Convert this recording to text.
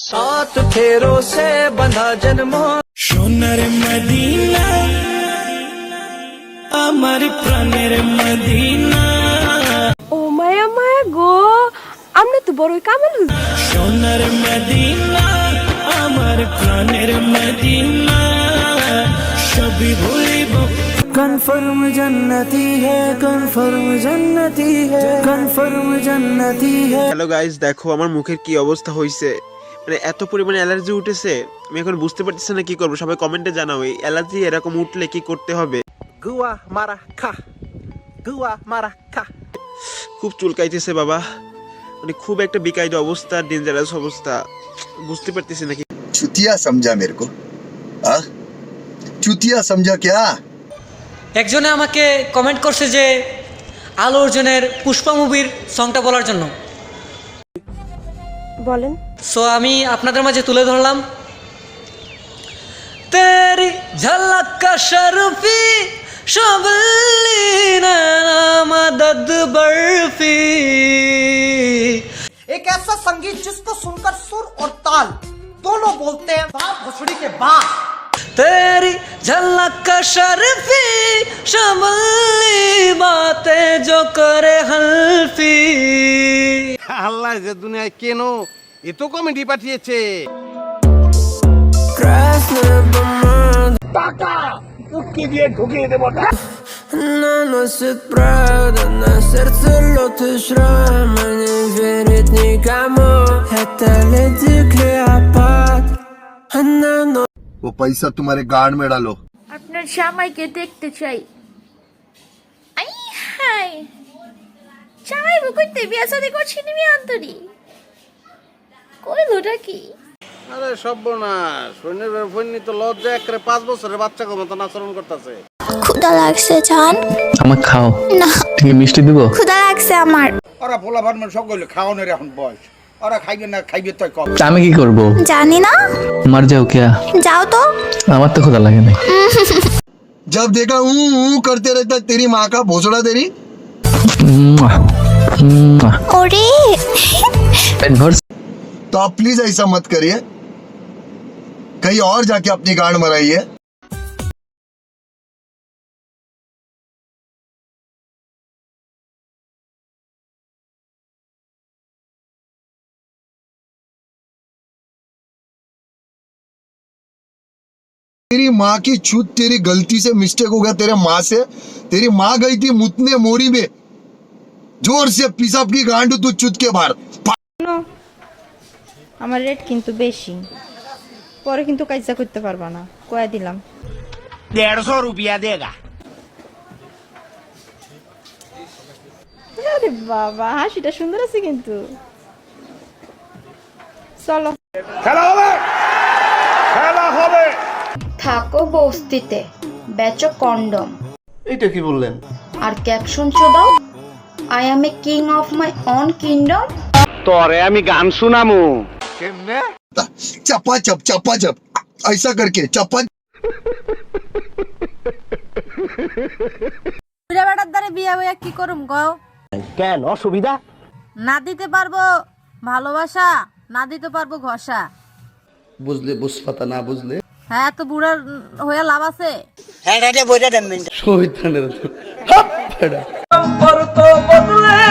সাত ফেরো সে বন্ধা জন্ম সোনার মদিনা আমার প্রাণের মদিনা। ও মায়া মায়া গো আমি তো বড় কামাল। সোনার মদিনা আমার প্রাণের মদিনা। সবই ভুলিব। কনফার্ম জন্নতি কনফার্ম জন্নতি কনফার্ম জন্নতি হ্যালো গাইস দেখো আমার মুখের কি অবস্থা হইছে। মানে এত পরিমাণে অ্যালার্জি উঠেছে আমি এখন বুঝতে পারতেছি না কি করব। সবাই কমেন্টে জানাও এই অ্যালার্জি এরকম উঠলে কি করতে হবে? গুয়া মারা খা গুয়া মারা খা। খুব চুলকাইতেছে বাবা। মানে খুব একটা বিকায়দ অবস্থা ডেঞ্জারাস অবস্থা। বুঝতে পারতেছি নাকি চুতিয়া সমঝা মেরে কো। চুতিয়া সমঝা ক্যা? একজনে আমাকে কমেন্ট করছে যে আলু অর্জুনের পুষ্পা মুভির সংটা বলার জন্য। বলেন। সো আমি আপনাদের মাঝে তুলে ধরলাম তেরি ঝলক কা শরফি শবলি না মদদ বরফি एक ऐसा संगीत जिसको सुनकर सुर और ताल दोनों बोलते हैं बाप भसुड़ी के बाप तेरी झलक का शर्फी शबली बातें जो करे हल्फी আল্লাহ যে দুনিয়ায় কেন এ তো কমেডি পাঠিয়েছে। টাকা! উঠকে দিয়ে ঢুকিয়ে দেবো наносит правда на сердце лед ও পয়সা তোমার গান মেডালো আপনার জামাইকে দেখতে চাই আই হাই জামাই বুকুইতে বিয়া নিমি অন্তরী কইলোটা কি আরে সর্বনাশ সৈন্যের ফৈন্যি তো লজ্জা একরে পাঁচ বছরের বাচ্চাকে মতন আচরণ করতেছে ক্ষুদা লাগছে জান আমার খাও না ঠিক মিষ্টি দিব ক্ষুদা লাগছে আমার ওরা পোলা ভার্মের সব গেলে খাওয়ানোর এখন বয়স ওরা খাইবে না খাইবে তো কম তা আমি কি করব জানি না মার যাও কে যাও তো আমার তো খোদা লাগে না जब देखा ऊ ऊ करते रहता तेरी माँ का भोसड़ा तेरी মুয়া, মুয়া। ওরে পেট ভর तो आप प्लीज़ ऐसा मत करिए। कहीं और जाके अपनी गांड मराइए। तेरी माँ की छूत तेरी गलती से मिस्टेक हो गया तेरे माँ से। तेरी माँ गई थी मुतने मोरी में। ज़ोर से पिसाब की गांड तू चुत के बाहर। আমার রেট কিন্তু বেশি। পরে কিন্তু কাজটা করতে পারবা না। কয়া দিলাম। দেড়শো রুপিয়া দেগা। আরে বাবা হাসিটা সুন্দর আছে কিন্তু। চলো। থাকো বস্তিতে বেচো কন্ডম। এটা কি বললেন? আর ক্যাপশন দাও? I am a king of my own kingdom তরে আমি গান শুনামু। चपा चप चपा चप ऐसा करके चपा বুড়া বেটার দ্বারা বিয়া হইয়া কি করুম গো কেন অসুবিধা না দিতে পারবো ভালোবাসা না দিতে পারবো ঘষা বুঝলে বুঝপাতা না বুঝলে হ্যাঁ তো বুড়ার হইয়া লাভ আছে শহীদানের সম্পর্ক বদলে গেল একটি পলকে এ